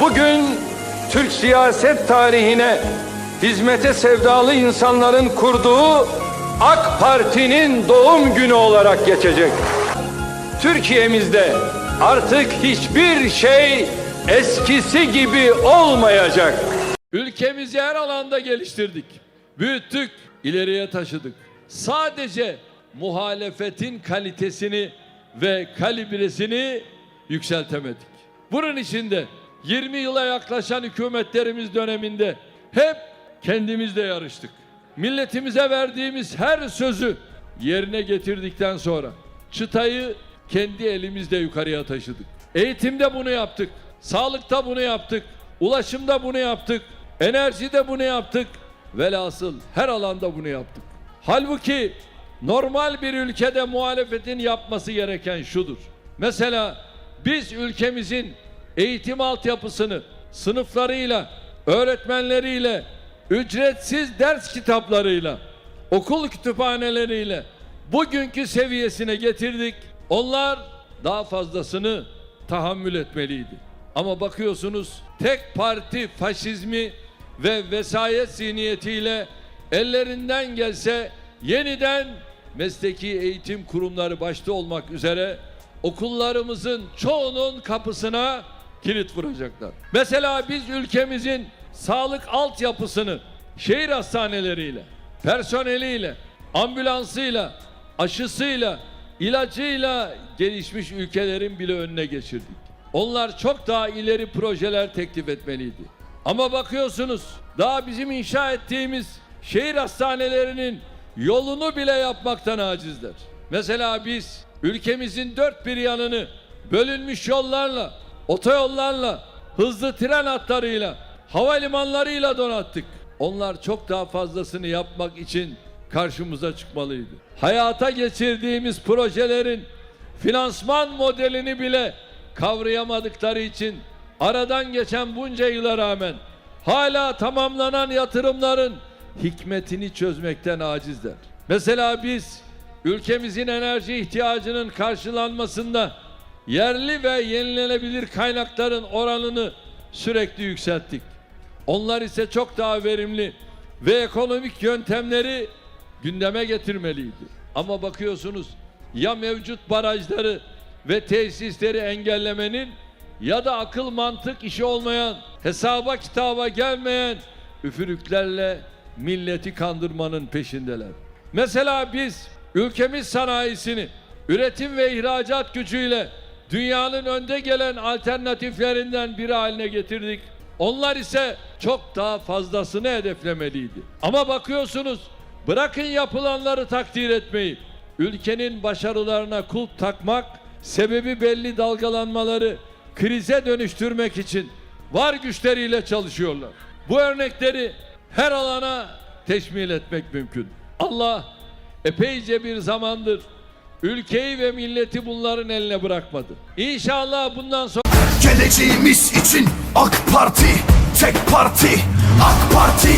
Bugün Türk siyaset tarihine hizmete sevdalı insanların kurduğu AK Parti'nin doğum günü olarak geçecek. Türkiye'mizde artık hiçbir şey eskisi gibi olmayacak. Ülkemizi her alanda geliştirdik. Büyüttük, ileriye taşıdık. Sadece muhalefetin kalitesini ve kalibresini yükseltemedik. Bunun için de 20 yıla yaklaşan hükümetlerimiz döneminde hep kendimizle yarıştık. Milletimize verdiğimiz her sözü yerine getirdikten sonra çıtayı kendi elimizle yukarıya taşıdık. Eğitimde bunu yaptık. Sağlıkta bunu yaptık. Ulaşımda bunu yaptık. Enerjide bunu yaptık. Velhasıl her alanda bunu yaptık. Halbuki normal bir ülkede muhalefetin yapması gereken şudur. Mesela biz ülkemizin eğitim altyapısını sınıflarıyla, öğretmenleriyle, ücretsiz ders kitaplarıyla, okul kütüphaneleriyle bugünkü seviyesine getirdik. Onlar daha fazlasını tahammül etmeliydi. Ama bakıyorsunuz tek parti faşizmi ve vesayet zihniyetiyle ellerinden gelse yeniden mesleki eğitim kurumları başta olmak üzere okullarımızın çoğunun kapısına kilit vuracaklar. Mesela biz ülkemizin sağlık altyapısını şehir hastaneleriyle, personeliyle, ambulansıyla, aşısıyla, ilacıyla gelişmiş ülkelerin bile önüne geçirdik. Onlar çok daha ileri projeler teklif etmeliydi. Ama bakıyorsunuz daha bizim inşa ettiğimiz şehir hastanelerinin yolunu bile yapmaktan acizler. Mesela biz ülkemizin dört bir yanını bölünmüş yollarla, otoyollarla, hızlı tren hatlarıyla, havalimanlarıyla donattık. Onlar çok daha fazlasını yapmak için karşımıza çıkmalıydı. Hayata geçirdiğimiz projelerin finansman modelini bile kavrayamadıkları için aradan geçen bunca yıla rağmen hala tamamlanan yatırımların hikmetini çözmekten acizler. Mesela biz ülkemizin enerji ihtiyacının karşılanmasında yerli ve yenilenebilir kaynakların oranını sürekli yükselttik. Onlar ise çok daha verimli ve ekonomik yöntemleri gündeme getirmeliydi. Ama bakıyorsunuz ya mevcut barajları ve tesisleri engellemenin ya da akıl mantık işi olmayan, hesaba kitaba gelmeyen üfürüklerle milleti kandırmanın peşindeler. Mesela biz ülkemiz sanayisini üretim ve ihracat gücüyle dünyanın önde gelen alternatiflerinden biri haline getirdik. Onlar ise çok daha fazlasını hedeflemeliydi. Ama bakıyorsunuz bırakın yapılanları takdir etmeyi. Ülkenin başarılarına kulp takmak, sebebi belli dalgalanmaları krize dönüştürmek için var güçleriyle çalışıyorlar. Bu örnekleri her alana teşmil etmek mümkün. Allah epeyce bir zamandır ülkeyi ve milleti bunların eline bırakmadı. İnşallah bundan sonra Geleceğimiz için AK Parti Tek parti AK Parti